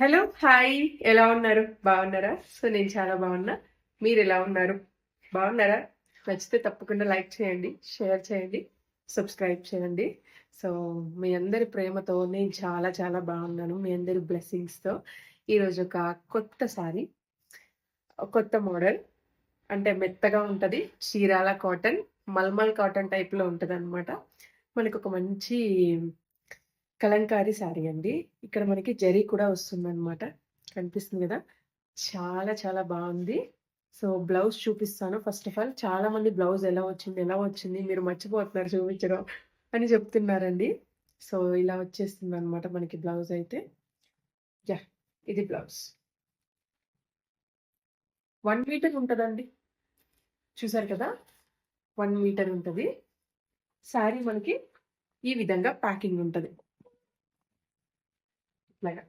Hello hi. ఎలా ఉన్నారు? బాగున్నారా? సో నేను చాలా బాగున్నా. మీరు ఎలా ఉన్నారు? బాగున్నారా? నచ్చితే తప్పకుండా లైక్ చేయండి షేర్ చేయండి సబ్స్క్రైబ్ చేయండి. సో మీ అందరి ప్రేమతో నేను చాలా చాలా బాగున్నాను. మీ అందరి బ్లెస్సింగ్స్తో. ఈరోజు ఒక కొత్త సారీ కొత్త మోడల్. అంటే మెత్తగా ఉంటుంది. చీరాల కాటన్ మల్మల్ కాటన్ టైప్లో ఉంటుంది అనమాట మనకు ఒక మంచి కలంకారీ శారీ అండి. ఇక్కడ మనకి జరీ కూడా వస్తుందన్నమాట. కనిపిస్తుంది కదా? చాలా చాలా బాగుంది. సో బ్లౌజ్ చూపిస్తాను. ఫస్ట్ ఆఫ్ ఆల్ చాలా మంది బ్లౌజ్ ఎలా వచ్చింది ఎలా వచ్చింది మీరు మర్చిపోతున్నారు చూపించడం అని చెప్తున్నారండి. సో ఇలా వచ్చేస్తుంది అనమాట మనకి బ్లౌజ్ అయితే. యా ఇది బ్లౌజ్. వన్ మీటర్ ఉంటుందండి. చూసారు కదా? వన్ మీటర్ ఉంటుంది. శారీ మనకి ఈ విధంగా ప్యాకింగ్ ఉంటుంది. like